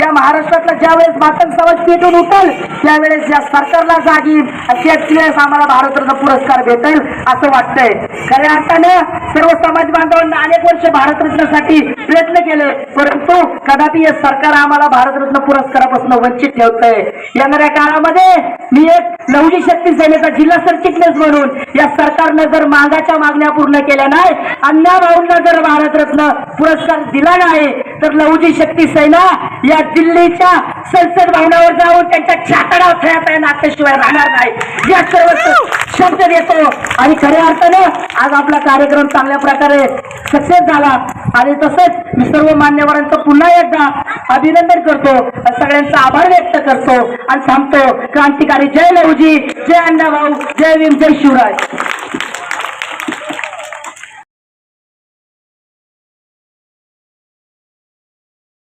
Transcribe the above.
ज्यावेळेस मातंग समाज पेटून उठल त्यावेळेस या सरकारला जागी त्याच वेळेस आम्हाला भारतरत्न पुरस्कार भेटेल असं वाटतंय. खऱ्या अर्थानं सर्व समाज बांधवांना अनेक वर्ष भारतरत्नासाठी प्रयत्न केले परंतु कदापि हे सरकार आम्हाला भारतरत्न पुरस्कारापासून वंचित ठेवतंय. येणाऱ्या काळामध्ये मी एक लवजी शक्ती सेनेचा जिल्हा सरचिटणीस म्हणून या सरकारनं जर मागाच्या मागण्या पूर्ण केल्या नाही अण्णा भाऊंना जर भारतरत्न पुरस्कार दिला नाही तर लवजी शक्ती सेना या दिल्लीच्या संसद भवनावर जाऊन त्यांच्या छातडाव खेळता आहे नाट्याशिवाय राहणार नाही. या सर्व शब्द देतो आणि खऱ्या अर्थानं आज आपला कार्यक्रम चांगल्या प्रकारे सक्सेस झाला. आणि तसंच मी सर्व मान्यवरांचं पुन्हा एकदा अभिनंदन करतो. सगळ्यांचा आभार व्यक्त करतो. आणि थांबतो. क्रांतिकारी जय लहूजी जय अण्णाभाऊ जय भीम जय शिवराय.